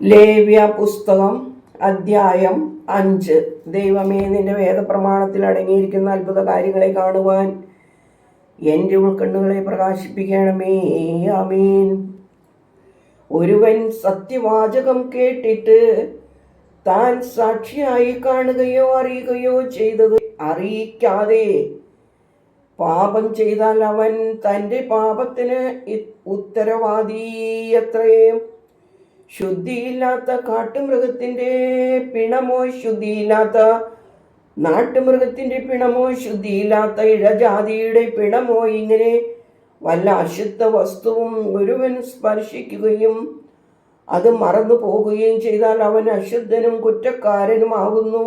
ലേവ്യ പുസ്തകം അധ്യായം അഞ്ച്. ദൈവമേ നിന്റെ വേദപ്രമാണത്തിൽ അടങ്ങിയിരിക്കുന്ന അത്ഭുത കാര്യങ്ങളെ കാണുവാൻ എന്റെ ഉൾക്കണ്ണുകളെ പ്രകാശിപ്പിക്കണമേ. ആമീൻ. ഒരുവൻ സത്യവാചകം കേട്ടിട്ട് താൻ സാക്ഷിയായി കാണുകയോ അറിയുകയോ ചെയ്തത് അറിയിക്കാതെ പാപം ചെയ്താൽ അവൻ തന്റെ പാപത്തിന് ഉത്തരവാദിയത്രയും ശുദ്ധിയില്ലാത്ത കാട്ടുമൃഗത്തിന്റെ പിണമോ ശുദ്ധിയില്ലാത്ത നാട്ടുമൃഗത്തിന്റെ പിണമോ ശുദ്ധിയില്ലാത്ത ഇഴജാതിയുടെ പിണമോ ഇങ്ങനെ വല്ല അശുദ്ധ വസ്തുവും ഒരുവൻ സ്പർശിക്കുകയും അത് മറന്നു പോകുകയും ചെയ്താൽ അവൻ അശുദ്ധനും കുറ്റക്കാരനുമാകുന്നു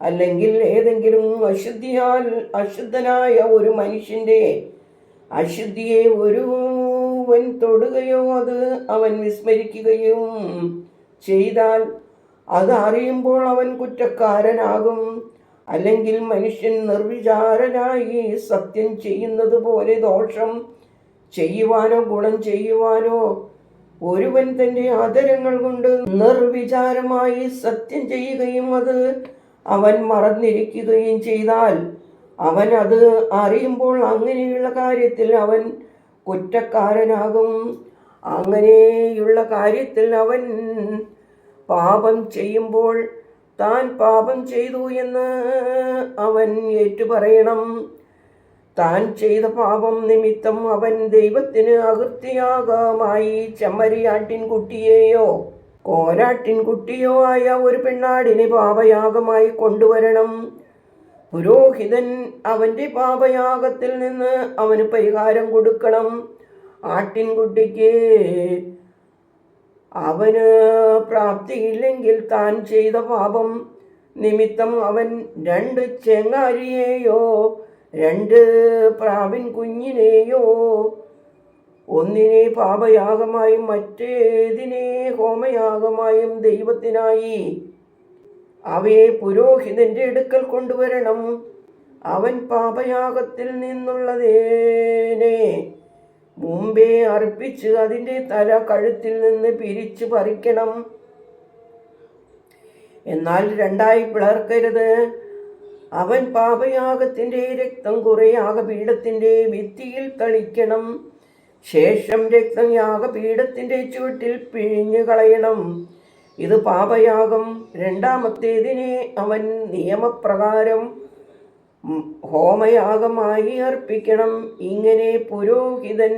അല്ലെങ്കിൽ ഏതെങ്കിലും അശുദ്ധിയാൽ അശുദ്ധനായ ഒരു മനുഷ്യന്റെ അശുദ്ധിയെ ഒരുവൻ തൊടുകയോ അത് അവൻ വിസ്മരിക്കുകയും ചെയ്താൽ അത് അറിയുമ്പോൾ അവൻ കുറ്റക്കാരനാകും. അല്ലെങ്കിൽ മനുഷ്യൻ നിർവിചാരനായി സത്യം ചെയ്യുന്നത് പോലെ ദോഷം ചെയ്യുവാനോ ഗുണം ചെയ്യുവാനോ ഒരുവൻ തന്റെ ആദരങ്ങൾ കൊണ്ട് നിർവിചാരമായി സത്യം ചെയ്യുകയും അത് അവൻ മറന്നിരിക്കുകയും ചെയ്താൽ അവൻ അത് അറിയുമ്പോൾ അങ്ങനെയുള്ള കാര്യത്തിൽ അവൻ കുറ്റക്കാരനാകും. അങ്ങനെയുള്ള കാര്യത്തിൽ അവൻ പാപം ചെയ്യുമ്പോൾ താൻ പാപം ചെയ്തു എന്ന് അവൻ ഏറ്റുപറയണം. താൻ ചെയ്ത പാപം നിമിത്തം അവൻ ദൈവത്തിന് അകൃത്യയാഗമായി ചെമ്മരിയാട്ടിൻകുട്ടിയെയോ കോരാട്ടിൻകുട്ടിയോ ആയ ഒരു പെണ്ണാടിനെ പാപയാഗമായി കൊണ്ടുവരണം. പുരോഹിതൻ അവന്റെ പാപയാഗത്തിൽ നിന്ന് അവന് പരിഹാരം കൊടുക്കണം. ആട്ടിൻകുട്ടിക്ക് അവന് പ്രാപ്തിയില്ലെങ്കിൽ താൻ ചെയ്ത പാപം നിമിത്തം അവൻ രണ്ട് ചെങ്ങാരിയെയോ രണ്ട് പ്രാവിൻ കുഞ്ഞിനെയോ ഒന്നിനെ പാപയാഗമായും മറ്റേതിനെ ഹോമയാഗമായും ദൈവത്തിനായി അവയെ പുരോഹിതന്റെ അടുക്കൽ കൊണ്ടുവരണം. അവൻ പാപയാഗത്തിൽ നിന്നുള്ളതേനെ. മുമ്പേ അർപ്പിച്ച് അതിന്റെ തല കഴുത്തിൽ നിന്ന് പിരിച്ചു പറിക്കണം. എന്നാൽ രണ്ടായി പിളർക്കരുത്. അവൻ പാപയാഗത്തിന്റെ രക്തം കുറെ യാഗപീഠത്തിന്റെ ഭിത്തിയിൽ തളിക്കണം. ശേഷം രക്തം യാഗപീഠത്തിന്റെ ചുവട്ടിൽ പിഴിഞ്ഞു കളയണം ഇത് പാപയാഗം. രണ്ടാമത്തേതിനെ അവൻ നിയമപ്രകാരം ഹോമയാഗമായി അർപ്പിക്കണം. ഇങ്ങനെ പുരോഹിതൻ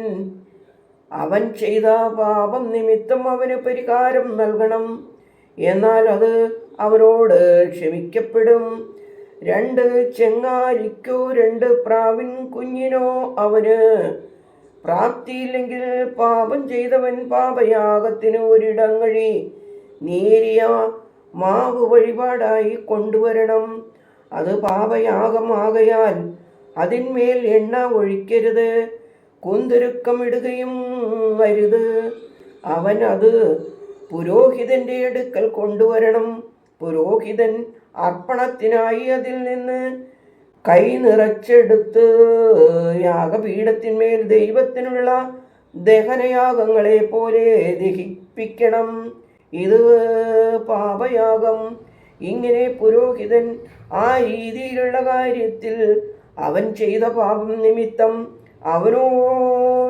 അവൻ ചെയ്ത പാപം നിമിത്തം അവന് പരിഹാരം നൽകണം. എന്നാൽ അത് അവരോട് ക്ഷമിക്കപ്പെടും. രണ്ട് ചെങ്ങാലിക്കോ രണ്ട് പ്രാവിൻ കുഞ്ഞിനോ അവന് പ്രാപ്തിയില്ലെങ്കിൽ പാപം ചെയ്തവൻ പാപയാഗത്തിന് ഒരിടങ്ങഴി നേരിയ മാവ് വഴിപാടായി കൊണ്ടുവരണം. അത് പാപയാഗമാകയാൽ അതിന്മേൽ എണ്ണ ഒഴിക്കരുത്. കുന്തുരുക്കമിടുകയും അരുത്. അവൻ അത് പുരോഹിതന്റെ അടുക്കൽ കൊണ്ടുവരണം. പുരോഹിതൻ അർപ്പണത്തിനായി അതിൽ നിന്ന് കൈ നിറച്ചെടുത്ത് യാഗപീഠത്തിന്മേൽ ദൈവത്തിനുള്ള ദഹനയാഗങ്ങളെ പോലെ ദഹിപ്പിക്കണം. ഇത് പാപയാഗം. ഇങ്ങനെ പുരോഹിതൻ ആ രീതിയിലുള്ള കാര്യത്തിൽ അവൻ ചെയ്ത പാപം നിമിത്തം അവനോ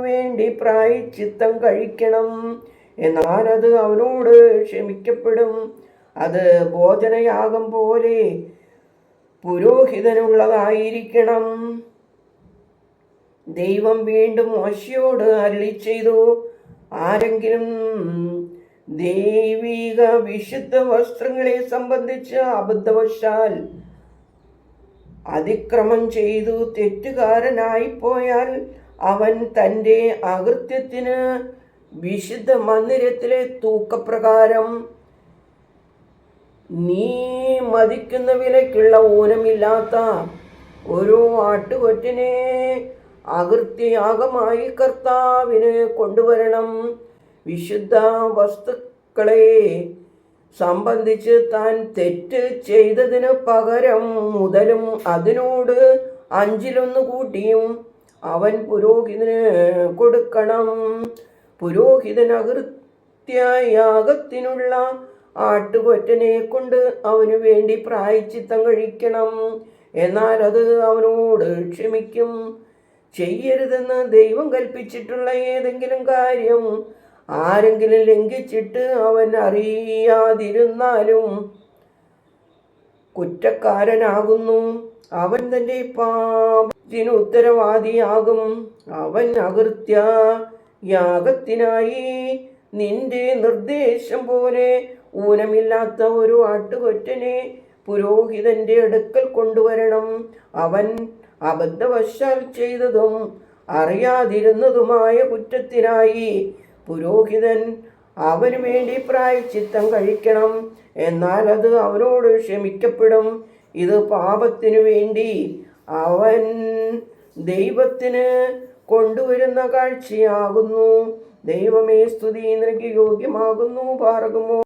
വേണ്ടി പ്രായച്ചിത്തം കഴിക്കണം എന്നാൽ അത് അവനോട് ക്ഷമിക്കപ്പെടും. അത് ഭോജനയാഗം പോലെ പുരോഹിതനുള്ളതായിരിക്കണം. ദൈവം വീണ്ടും മോശയോട് അരളി ചെയ്തു ആരെങ്കിലും ദൈവിക വിശുദ്ധ വസ്ത്രങ്ങളെ സംബന്ധിച്ച് അബദ്ധവശാൽ അതിക്രമം ചെയ്തു തെറ്റുകാരനായി പോയാൽ അവൻ തന്റെ അകൃത്യത്തിന് വിശുദ്ധ മന്ദിരത്തിലെ തൂക്കപ്രകാരം നീ മതിക്കുന്ന വിലയ്ക്കുള്ള ഊനമില്ലാത്ത ഒരു ആട്ടുകൊറ്റിനെ അകൃത്യയാഗമായി കർത്താവിന് കൊണ്ടുവരണം. വിശുദ്ധ വസ്തുക്കളെ സംബന്ധിച്ച് താൻ തെറ്റ് ചെയ്തതിന് പകരം മുതലും അതിനോട് അഞ്ചിലൊന്ന് കൂട്ടിയും അവൻ പുരോഹിതന് കൊടുക്കണം. പുരോഹിതൻ അകൃത്യയാഗത്തിനുള്ള ആട്ടുകൊറ്റനെ കൊണ്ട് അവനു വേണ്ടി പ്രായച്ചിത്തം കഴിക്കണം. എന്നാൽ അത് അവനോട് ക്ഷമിക്കും. ചെയ്യരുതെന്ന് ദൈവം കൽപ്പിച്ചിട്ടുള്ള ഏതെങ്കിലും കാര്യം ആരെങ്കിലും ലംഘിച്ചിട്ട് അവൻ അറിയാതിരുന്നാലും കുറ്റക്കാരനാകുന്നു. അവൻ തന്റെ പാപത്തിന് ഉത്തരവാദിയാകും. അവൻ അകൃത്യ യാഗത്തിനായി നിന്റെ നിർദ്ദേശം പോലെ ഊനമില്ലാത്ത ഒരു ആട്ടുകൊറ്റനെ പുരോഹിതന്റെ അടുക്കൽ കൊണ്ടുവരണം. അവൻ അബദ്ധവശാൽ ചെയ്തതും അറിയാതിരുന്നതുമായ കുറ്റത്തിനായി പുരോഹിതൻ അവന് വേണ്ടി പ്രായച്ചിത്തം കഴിക്കണം. എന്നാൽ അത് അവനോട് ക്ഷമിക്കപ്പെടും. ഇത് പാപത്തിനു വേണ്ടി അവൻ ദൈവത്തിന് കൊണ്ടുവരുന്ന കാഴ്ചയാകുന്നു. ദൈവമേ സ്തുതി നിനക്ക് യോഗ്യമാകുന്നു. പാറകുമോ